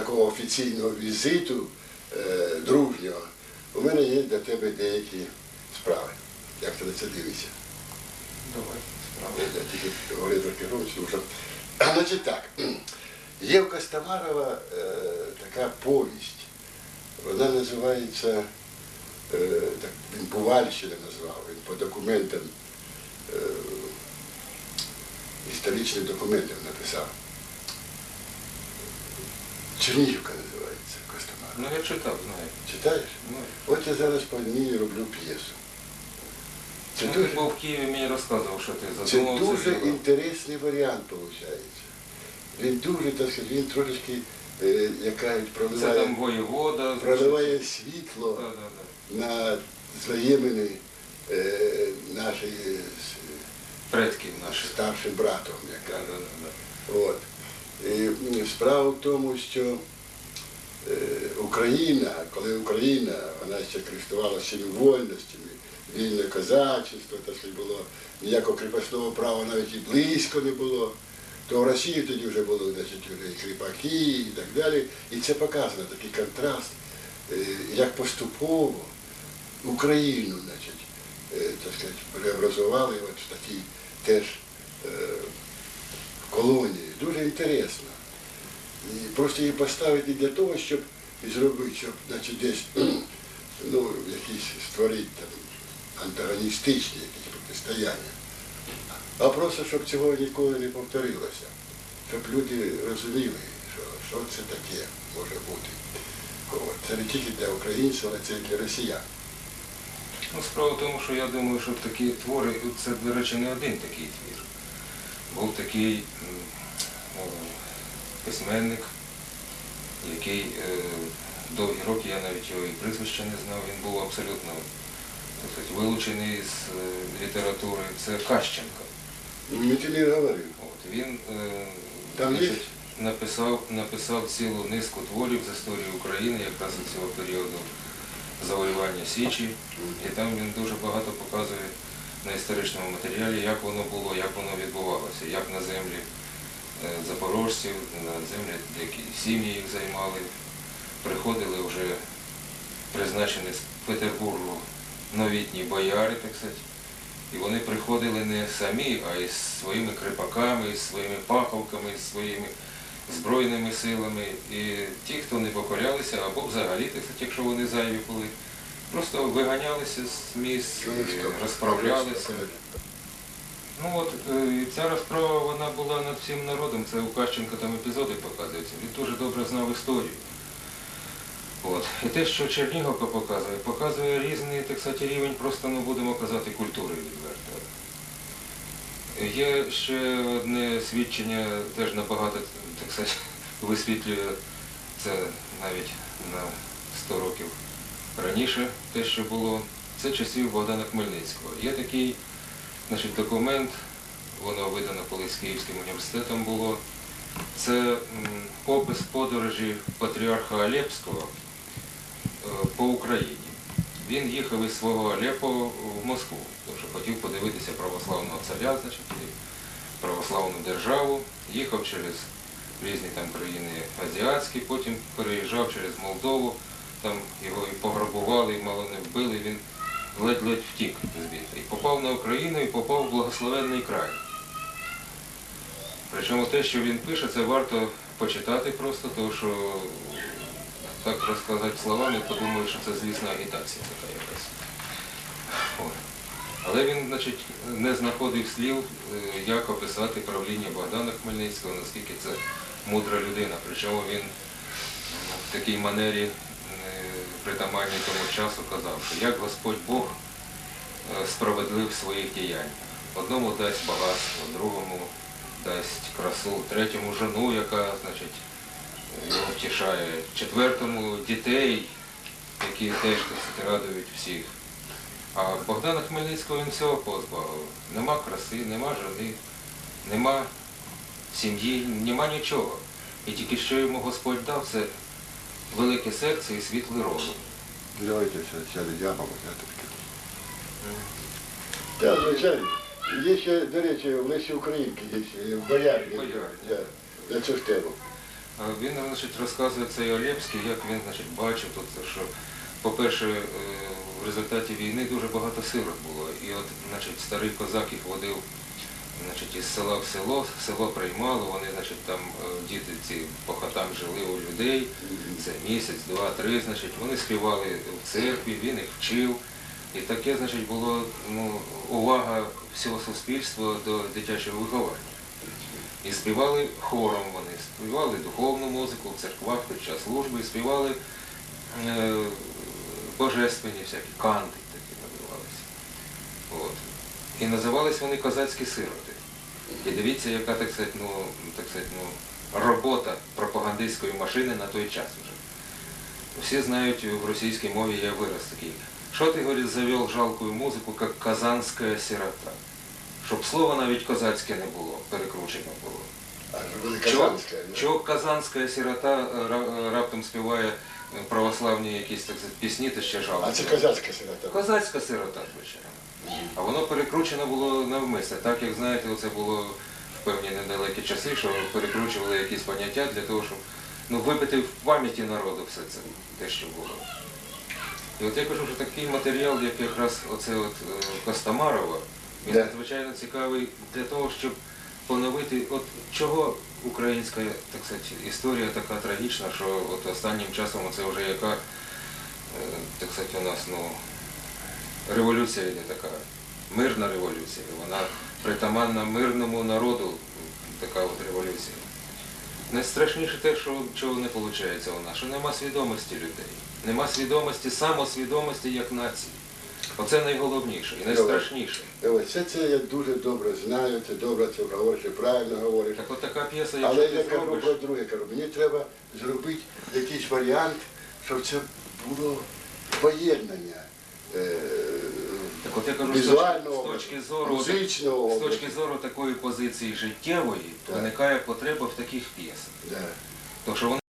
такого офіційного візиту е, дружнього, у мене є для тебе деякі справи. Як ти на це дивишся? Давай, Я тільки громче, що. Значить так, є в Костомарова е, така повість. Вона називається, е, так, він Бувальщина назвав, він по документам, історичним документам написав. Чернігівка називається Костомарова. Ну я читав, знаю. Читаєш? Ну, От я зараз по ній роблю п'єсу. Це ну, дуже, ти був в Києві, мені розказував, що ти це задумався. дуже зробив. інтересний варіант виходить. Він дуже, так сказати, він трошечки, е, як кажуть, Це проливає, там воєвода. проливає світло да, да, да. на взаємини е, нашої з Предків наших. старшим братом, як Да, кажуть. да, да, да. От. І справа в тому, що е, Україна, коли Україна, вона ще користувалася всіми вольностями, вільне козачество, так сказати, було ніякого кріпосного права навіть і близько не було, то в Росії тоді вже були значить, вже і кріпаки і так далі. І це показано, такий контраст, е, як поступово Україну, значить, е, так сказати, преобразували от в такий теж е, колонії. Дуже інтересно. І просто її поставити для того, щоб зробити, щоб значить, десь ну, якісь створити там, антагоністичні якісь протистояння. А просто щоб цього ніколи не повторилося. Щоб люди розуміли, що, що це таке може бути. От. Це не тільки для українців, але це і для росіян. Ну, справа в тому, що я думаю, що такі твори, це, до речі, не один такий твір. Був такий письменник, який е, довгі роки, я навіть його і прізвища не знав, він був абсолютно сказати, вилучений з е, літератури. Це Кащенко. Ми тобі говорив. От, він е, Там є? написав, написав цілу низку творів з історії України, якраз з цього періоду завоювання Січі. І там він дуже багато показує на історичному матеріалі, як воно було, як воно відбувалося, як на землі е, запорожців, на землі, які сім'ї їх займали, приходили вже призначені з Петербургу новітні бояри, так сказати. І вони приходили не самі, а із своїми крипаками, із своїми паховками, із своїми збройними силами. І ті, хто не покорялися, або взагалі, так сказати, якщо вони зайві були, просто виганялися з місць, розправлялися. Ну от е, і ця розправа вона була над всім народом. Це у Кащенка там епізоди показуються. Він дуже добре знав історію. От. І те, що Черніговка показує, показує різний, так сказати, рівень, просто не будемо казати, культури відверто. Є ще одне свідчення, теж набагато, так сказати, висвітлює це навіть на 100 років раніше, те, що було, це часів Богдана Хмельницького. Є такий значить, документ, воно видано колись Київським університетом було. Це опис подорожі патріарха Алепського е, по Україні. Він їхав із свого Алепо в Москву, тому що хотів подивитися православного царя, значить, православну державу. Їхав через різні там країни азіатські, потім переїжджав через Молдову, там його і пограбували, і мало не вбили, він ледь-ледь втік звідти. І попав на Україну і попав в благословенний край. Причому те, що він пише, це варто почитати просто, тому що так розказати словами, подумаю, що це злісна агітація така якась. Але він, значить, не знаходив слів, е, як описати правління Богдана Хмельницького, наскільки це мудра людина. Причому він ну, в такій манері притаманній тому часу казав, що як Господь Бог е, справедлив своїх діяннях. Одному дасть багатство, другому дасть красу, третьому жену, яка, значить, його втішає, четвертому дітей, які теж радують всіх. А Богдана Хмельницького він всього позбавив. Нема краси, нема жени, нема сім'ї, нема нічого. І тільки що йому Господь дав, це велике серце і світлий розум. Давайте сяду, я вам таке. Так, звичайно. Є ще, до речі, в Лесі Українки, є ще, в Боярні. На цю ж тему. Він значить, розказує цей Олєвський, як він значить, бачив тут, що, по-перше, е, в результаті війни дуже багато сирот було. І от значить, старий козак їх водив значить, із села в село, село приймало, вони значить, там діти ці по хатам жили у людей, це місяць, два, три, значить, вони співали в церкві, він їх вчив. І таке, значить, було ну, увага всього суспільства до дитячого виховання. І співали хором вони, співали духовну музику в церквах під час служби, співали е, божественні всякі канти такі називалися. От. І називались вони козацькі сироти. І дивіться, яка так сказати, ну, так сказати, ну, робота пропагандистської машини на той час вже. Всі знають, в російській мові є вираз такий. Що ти, говорить, завел жалкую музику, як казанська сирота? Щоб слова навіть козацьке не було, перекручено було. А Чого, казанська. чого казанська сирота е, раптом співає е, православні якісь так пісні, та ще жалко. А це козацька сирота. Козацька сирота, звичайно. А воно перекручено було навмисне, так як знаєте, це було певні недалекі часи, що перекручували якісь поняття для того, щоб ну, вибити в пам'яті народу все це, те, що було. І от я кажу, що такий матеріал, як якраз оце от е, Костомарова, він Да. надзвичайно цікавий для того, щоб поновити, от чого українська так сказати, історія така трагічна, що от останнім часом це вже яка, е, так сказати, у нас ну, революція йде така, мирна революція. Вона притаманна мирному народу, така от революція. Найстрашніше те, що чого не виходить у нас, що нема свідомості людей. Нема свідомості, самосвідомості як нації. Оце найголовніше і найстрашніше. Ось це, я дуже добре знаю, ти добре це говориш, і правильно говориш. Так от така п'єса, якщо Але ти я кажу зробиш, про друге, кажу, мені треба зробити якийсь варіант, щоб це було поєднання. е, от я кажу, візуального, точки, з точки зору, музичного з точки зору такої позиції життєвої, виникає потреба в таких п'єсах. Да. Тому що вони